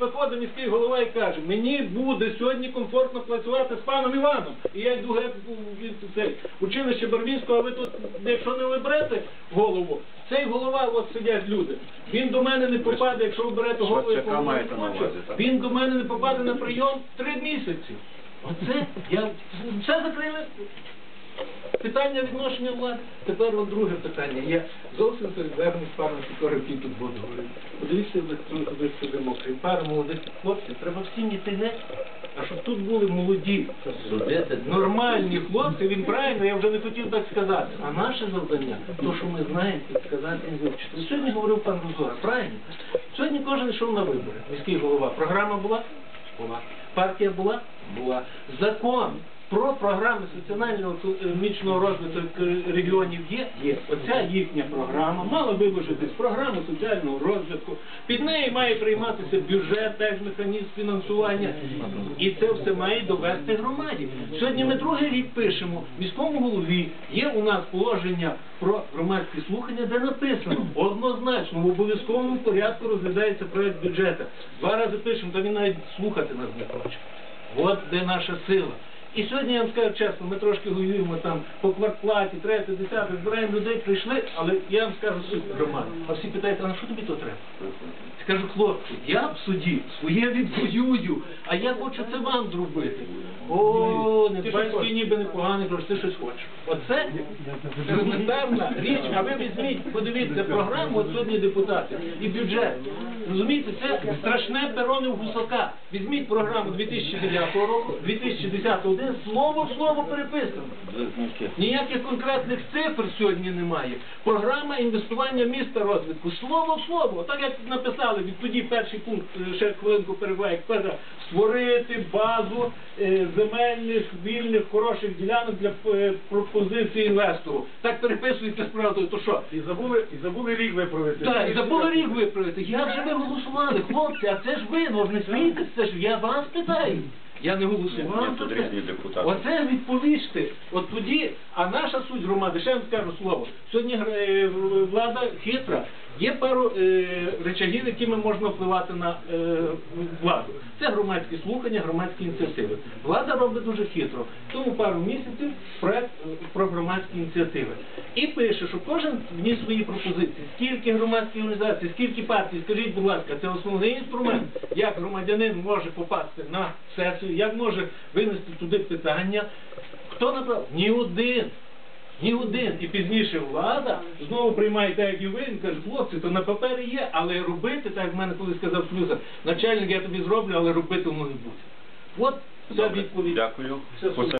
Виходить міський голова і каже, мені буде сьогодні комфортно працювати з паном Іваном. І я йду геть від цей училище Барвінського, а ви тут, якщо не виберете голову, цей голова, от сидять люди, він до мене не попаде, якщо ви берете голову, якого не хоче, він до мене не попаде на прийом три місяці. Оце я все закрили. Питання відношення влади. Тепер от друге питання. Я зовсім солідарний з паном Сікором, тут буде говорити. Подивіться, ви сюди мокрі. Пара молодих хлопців, треба всім іти геть. А щоб тут були молоді, нормальні хлопці, він правильно, я вже не хотів так сказати. А наше завдання, то, що ми знаємо, сказати і вивчити. Сьогодні говорив пан Розора, правильно? Сьогодні кожен йшов на вибори. Міський голова. Програма була? Була. Партія була? Була. Закон про програми соціального економічного розвитку регіонів є? Є. Оця їхня програма мала виложитись програма соціального розвитку. Під нею має прийматися бюджет, теж механізм фінансування. І це все має довести громаді. Сьогодні ми другий рік пишемо в міському голові. Є у нас положення про громадські слухання, де написано однозначно в обов'язковому порядку розглядається проект бюджету. Два рази пишемо, то він навіть слухати нас не хоче. От де наша сила. І сьогодні я вам скажу чесно, ми трошки воюємо там по квартплаті, третє, десяте, збираємо людей, прийшли, але я вам скажу суть громади. А всі питають, а на що тобі то треба? Скажу, хлопці, я в суді своє відвоюю, а я хочу це вам зробити. О, не Недбальський ніби непоганий, кажу, ти щось хочеш. Оце елементарна річ, а ви візьміть, подивіться програму, от сьогодні депутати, і бюджет. Розумієте, це страшне перони в гусака. Візьміть програму 2009 року, 2010 один, слово в слово переписано. Ніяких конкретних цифр сьогодні немає. Програма інвестування міста розвитку. Слово в слово. Так як написали, відтоді перший пункт, е, ще хвилинку перебуває, як перша, створити базу е, земельних, вільних, хороших ділянок для е, пропозиції інвестору. Так переписується справа, то що? І забули, і забули рік виправити. Так, і забули рік виправити. Як же ви голосували, хлопці? А це ж ви, ну ж не смійтесь, це ж я вас питаю. Я не голосував за тут це. різні депутати. Оце відповісти. От тоді, а наша суть громади, ще я вам скажу слово. Сьогодні е, влада хитра. Є пару е, речагів, якими можна впливати на е, владу. Це громадські слухання, громадські ініціативи. Влада робить дуже хитро. Тому пару місяців проект е, про громадські ініціативи. І пише, що кожен вніс свої пропозиції. Скільки громадських організацій, скільки партій, скажіть, будь ласка, це основний інструмент, як громадянин може попасти на сесію, як може винести туди питання. Хто направив? Ні один. Ні один. І пізніше влада знову приймає так, як і ви, він каже, хлопці, то на папері є, але робити, так як в мене колись сказав Слюсар, начальник я тобі зроблю, але робити воно не буде. От вся відповідь. Дякую.